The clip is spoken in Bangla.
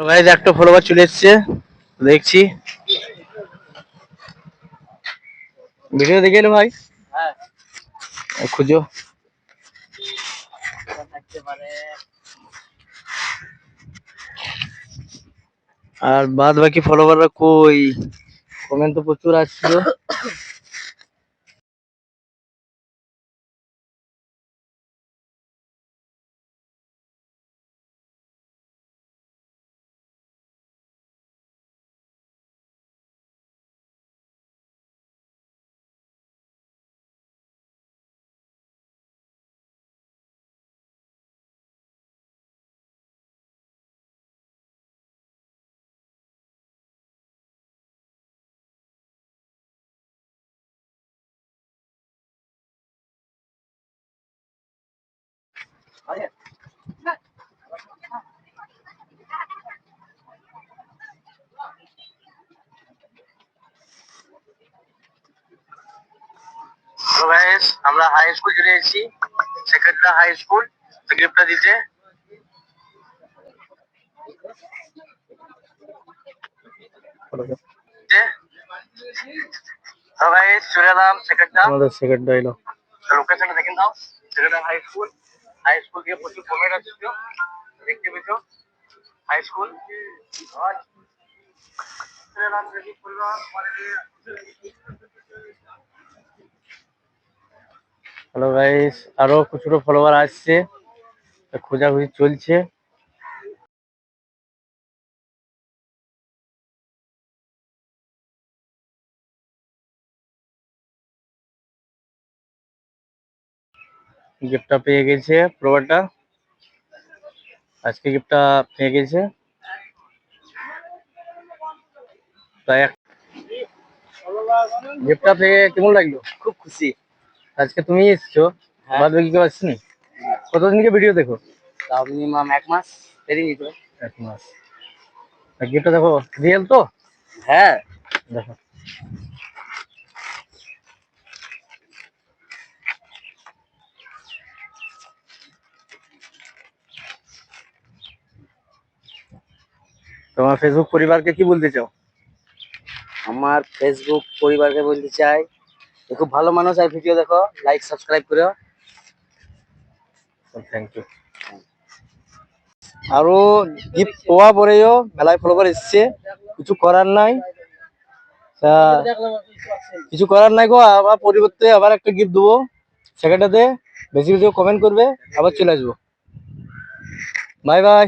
গাইজ একটা ফলোয়ার চলে এসছে। দেখছি। ভিডিও দেখে এলো ভাই? হ্যাঁ। খুঁজো। আর বাদ বাকি ফলোয়াররা কই? কমেন্ট তো প্রচুর আসছিল। তো গাইস আমরা হাই স্কুল চলে এসেছি সেকেন্ডটা হাই স্কুল গিফটটা দিতে তো গাইস চলে এলাম সেকেন্ডটা আমাদের সেকেন্ডটা এলো লোকেশনটা দেখেন দাও সেকেন্ডটা হাই স্কুল হাই স্কুল থেকে প্রচুর কমেন্ট আসছিল দেখতে পেছ হাই স্কুল হ্যালো গাইস আরও খুচরো ফলোয়ার আসছে খোঁজাখুঁজি চলছে। গিফটটা পেয়ে গেছে ফ্লোয়ারটা আজকে গিফটটা পেয়ে গেছে তাই গিফটটা পেয়ে কেমন লাগলো খুব খুশি আজকে তুমি এসছো হ্যাঁ। বাদ বাকি কেউ আসছেনি কতদিনকে ভিডিও দেখো তাও মিনিমাম এক মাস দেরি নিত এক মাস গিফটটা দেখো রিয়েল তো হ্যাঁ দেখো তোমার ফেসবুক পরিবারকে কি বলতে চাও? আমার ফেসবুক পরিবারকে বলতে চাই খুব ভালো মানুষ আর ভিডিও দেখো লাইক সাবস্ক্রাইব করো থ্যাংক ইউ আরও গিফট পাওয়া পরেও মেলায় ফলোবার এসছে কিছু করার নাই। কিছু করার নাই গো আবার পরিবর্তে আবার একটা গিফট দেবো। সেকেন্ডটাতে বেশি বেশি কমেন্ট করবে আবার চলে আসব। Bye bye